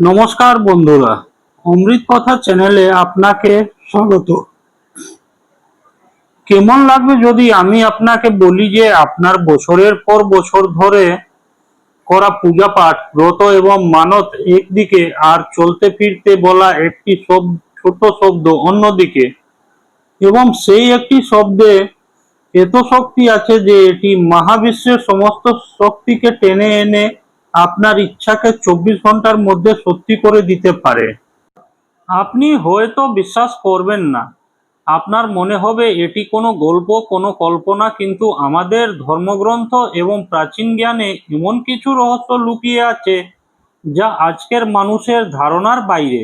নমস্কার বন্ধুরা, অমৃত কথা চ্যানেলে আপনাকে স্বাগত। কেমন লাগবে যদি আমি আপনাকে বলি যে আপনার বছরের পর বছর ধরে করা পূজা পাঠ, ব্রত এবং মানত একদিকে আর চলতে ফিরতে বলা একটি সব ছোট শব্দ অন্যদিকে এবং সেই একটি শব্দে এত শক্তি আছে যে এটি মহাবিশ্বের সমস্ত শক্তিকে টেনে এনে আপনার ইচ্ছাকে চব্বিশ ঘণ্টার মধ্যে সত্যি করে দিতে পারে। আপনি হয়তো বিশ্বাস করবেন না। আপনার মনে হবে এটি কোনো গল্প, কোনো কল্পনা, কিন্তু আমাদের ধর্মগ্রন্থ এবং প্রাচীন জ্ঞানে এমন কিছু রহস্য লুকিয়ে আছে যা আজকের মানুষের ধারণার বাইরে।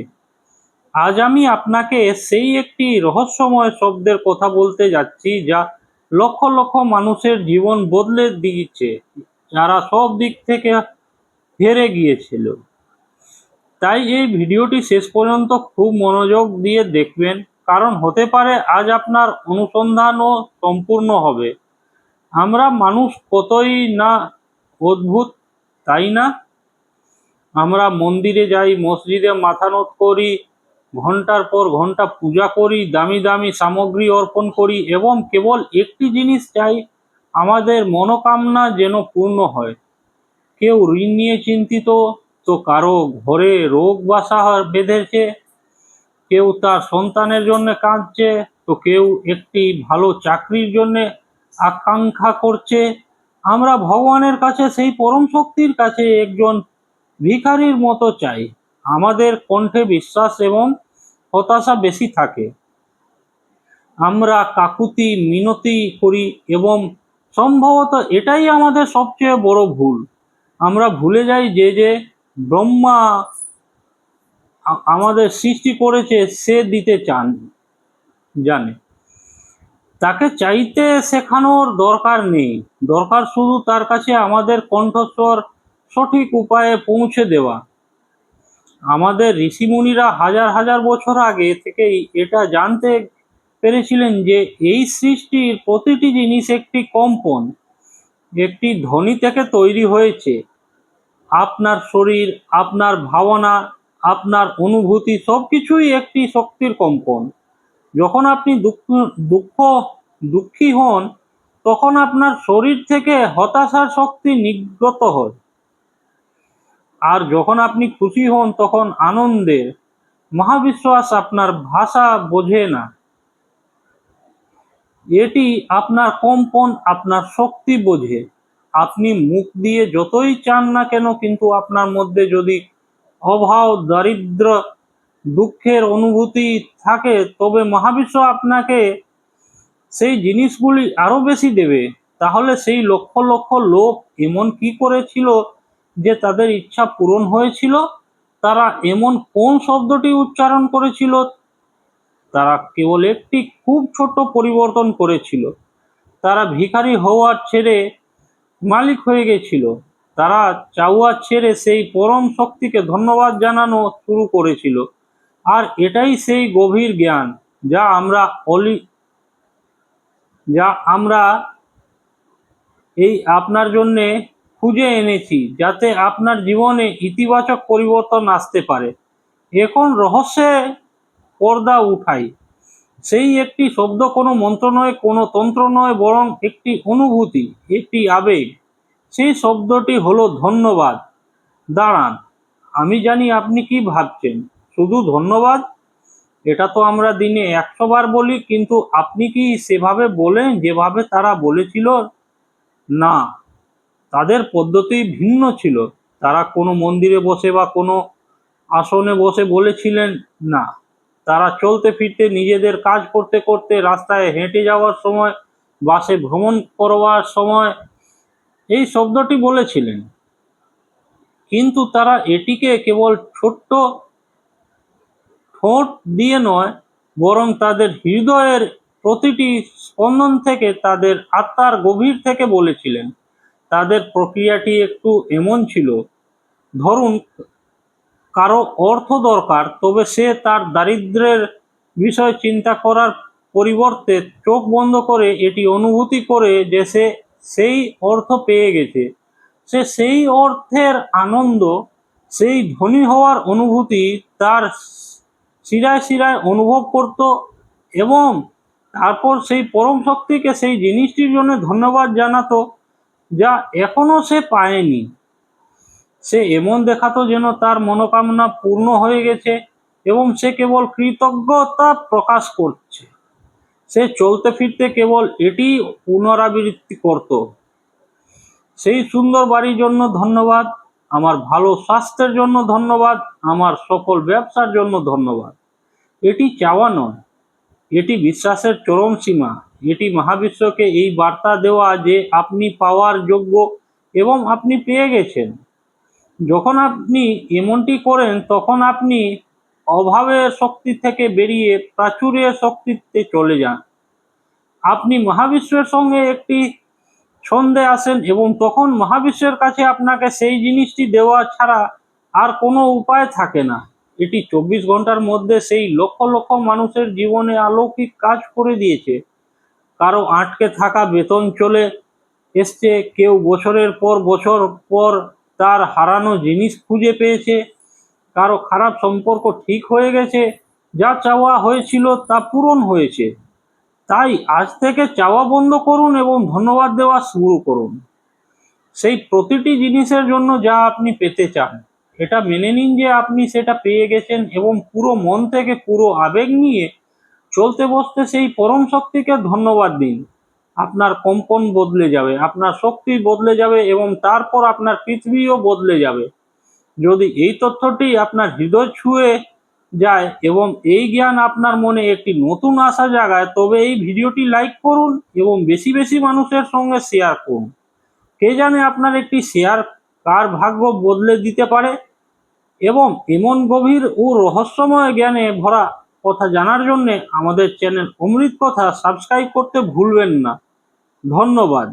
আজ আমি আপনাকে সেই একটি রহস্যময় শব্দের কথা বলতে যাচ্ছি যা লক্ষ লক্ষ মানুষের জীবন বদলে দিয়েছে। যারা সব দিক থেকে হেরে গিয়েছিল। তাই এই ভিডিওটি শেষ পর্যন্ত খুব মনোযোগ দিয়ে দেখবেন, কারণ হতে পারে আজ আপনার অনুসন্ধানও সম্পূর্ণ হবে। আমরা মানুষ কতই না অদ্ভুত, তাই না? আমরা মন্দিরে যাই, মসজিদে মাথা নত করি, ঘণ্টার পর ঘণ্টা পূজা করি, দামি দামি সামগ্রী অর্পণ করি, এবং কেবল একটি জিনিস চাই, আমাদের মনোকামনা যেন পূর্ণ হয়। কেউ ঋণ নিয়ে চিন্তিত, তো কারও ঘরে রোগ বাসা বেঁধেছে। কেউ তার সন্তানের জন্য কাঁদছে, তো কেউ একটি ভালো চাকরির জন্য আকাঙ্ক্ষা করছে। আমরা ভগবানের কাছে, সেই পরম শক্তির কাছে একজন ভিখারির মতো চাই। আমাদের কণ্ঠে বিশ্বাস এবং হতাশা বেশি থাকে। আমরা কাকুতি, মিনতি করি এবং সম্ভবত এটাই আমাদের সবচেয়ে বড় ভুল। আমরা ভুলে যাই যে যে ব্রহ্মা আমাদের সৃষ্টি করেছে, সে দিতে চান, জানে। তাকে চাইতে শেখানোর দরকার নেই। দরকার শুধু তার কাছে আমাদের কণ্ঠস্বর সঠিক উপায়ে পৌঁছে দেওয়া। আমাদের ঋষিমুনিরা হাজার হাজার বছর আগে থেকেই এটা জানতে পেরেছিলেন যে, এই সৃষ্টির প্রতিটি জিনিস একটি কম্পন। একটি ধ্বনি থেকে তৈরি হয়েছে। আপনার শরীর, আপনার ভাবনা, আপনার অনুভূতি সবকিছুই একটি শক্তির কম্পন। যখন আপনি দুঃখ দুঃখ, দুঃখী হন, তখন আপনার শরীর থেকে হতাশার শক্তি নির্গত হয়। আর যখন আপনি খুশি হন, তখন আনন্দের। মহাবিশ্বাস আপনার ভাষা বোঝে না। এটি আপনার কম্পন, আপনার শক্তি বোঝে। আপনি মুখ দিয়ে যতই চান না কেন, কিন্তু আপনার মধ্যে যদি অভাব দারিদ্র দুঃখের অনুভূতি থাকে, তবে মহাবিশ্ব আপনাকে সেই জিনিসগুলি আরও বেশি দেবে। তাহলে সেই লক্ষ লক্ষ লোক এমন কি করেছিল যে তাদের ইচ্ছা পূরণ হয়েছিল? তারা এমন কোন শব্দটি উচ্চারণ করেছিল? তারা কেবল একটি খুব ছোট পরিবর্তন করেছিল। তারা ভিখারি হওয়ার ছেড়ে মালিক হয়ে গেছিল। তারা চাওয়া ছেড়ে সেই পরম শক্তিকে ধন্যবাদ জানানো শুরু করেছিল। আর এটাই সেই গভীর জ্ঞান যা আমরা অলি, যা আমরা এই আপনার জন্যে খুঁজে এনেছি যাতে আপনার জীবনে ইতিবাচক পরিবর্তন আসতে পারে। এখন রহস্যে পর্দা উঠাই। সেই একটি শব্দ কোনো মন্ত্র নয়, কোনো তন্ত্র নয়, বরং একটি অনুভূতি, একটি আবেগ। সেই শব্দটি হলো ধন্যবাদ। দাঁড়ান, আমি জানি আপনি কি ভাবছেন। শুধু ধন্যবাদ? এটা তো আমরা দিনে একশো বার বলি, কিন্তু আপনি কি সেভাবে বলেন যেভাবে তারা বলেছিল? না, তাদের পদ্ধতি ভিন্ন ছিল। তারা কোনো মন্দিরে বসে বা কোনো আসনে বসে বলেছিলেন না। তারা চলতে ফিরতে নিজেদের কাজ করতে করতে রাস্তায় হেঁটে যাওয়ার সময়, বাসে ভ্রমণ করবার সময় এই শব্দটি বলেছিলেন। কিন্তু তারা এটিকে কেবল ছোট্ট ঠোঁট দিয়ে নয়, বরং তাদের হৃদয়ের প্রতিটি স্পন্দন থেকে তাদের আত্মার গভীর থেকে বলেছিলেন। তাদের প্রক্রিয়াটি একটু এমন ছিল। ধরুন কারও অর্থ দরকার, তবে সে তার দারিদ্র্যের বিষয় চিন্তা করার পরিবর্তে চোখ বন্ধ করে এটি অনুভূতি করে যে সে সেই অর্থ পেয়ে গেছে। সে সেই অর্থের আনন্দ, সেই ধনী হওয়ার অনুভূতি তার শিরায় শিরায় অনুভব করত এবং তারপর সেই পরম শক্তিকে সেই জিনিসটির জন্য ধন্যবাদ জানাতো যা এখনও সে পায়নি। সে এমন দেখাতো যেন তার মনোকামনা পূর্ণ হয়ে গেছে এবং সে কেবল কৃতজ্ঞতা প্রকাশ করছে। সে চলতে ফিরতে কেবল এটি পুনরাবৃত্তি করত। সেই সুন্দর বাড়ির জন্য ধন্যবাদ, আমার ভালো স্বাস্থ্যের জন্য ধন্যবাদ, আমার সকল ব্যবসার জন্য ধন্যবাদ। এটি চাওয়া নয়, এটি বিশ্বাসের চরম সীমা। এটি মহাবিশ্বকে এই বার্তা দেওয়া যে আপনি পাওয়ার যোগ্য এবং আপনি পেয়ে গেছেন। যখন আপনি এমনটি করেন, তখন আপনি অভাবের শক্তি থেকে বেরিয়ে প্রাচুর্যের শক্তিতে চলে যান। আপনি মহাবিশ্বের সঙ্গে একটি ছন্দে আসেন এবং তখন মহাবিশ্বের কাছে আপনাকে সেই জিনিসটি দেওয়া ছাড়া আর কোনো উপায় থাকে না। এটি চব্বিশ ঘণ্টার মধ্যে সেই লক্ষ লক্ষ মানুষের জীবনে অলৌকিক কাজ করে দিয়েছে। কারও আটকে থাকা বেতন চলে এসছে, কেউ বছরের পর বছর পর তার হারানো জিনিস খুঁজে পেয়েছে। কারও খারাপ সম্পর্ক ঠিক হয়ে গেছে। যা চাওয়া হয়েছিল তা পূরণ হয়েছে। তাই আজ থেকে চাওয়া বন্ধ করুন এবং ধন্যবাদ দেওয়া শুরু করুন। সেই প্রতিটি জিনিসের জন্য যা আপনি পেতে চান, এটা মেনে নিন যে আপনি সেটা পেয়ে গেছেন এবং পুরো মন থেকে পুরো আবেগ নিয়ে চলতে বসতে সেই পরম শক্তিকে ধন্যবাদ দিন। আপনার কম্পন বদলে যাবে, আপনার শক্তি বদলে যাবে এবং তারপর আপনার পৃথিবীও বদলে যাবে। যদি এই তথ্যটি আপনার হৃদয় ছুঁয়ে যায় এবং এই জ্ঞান আপনার মনে একটি নতুন আশা জাগায়, তবে এই ভিডিওটি লাইক করুন এবং বেশি বেশি মানুষের সঙ্গে শেয়ার করুন। কে জানে আপনার একটি শেয়ার কার ভাগ্য বদলে দিতে পারে? এবং এমন গভীর ও রহস্যময় জ্ঞানে ভরা কথা জানার জন্যে আমাদের চ্যানেল অমৃত কথা সাবস্ক্রাইব করতে ভুলবেন না। ধন্যবাদ।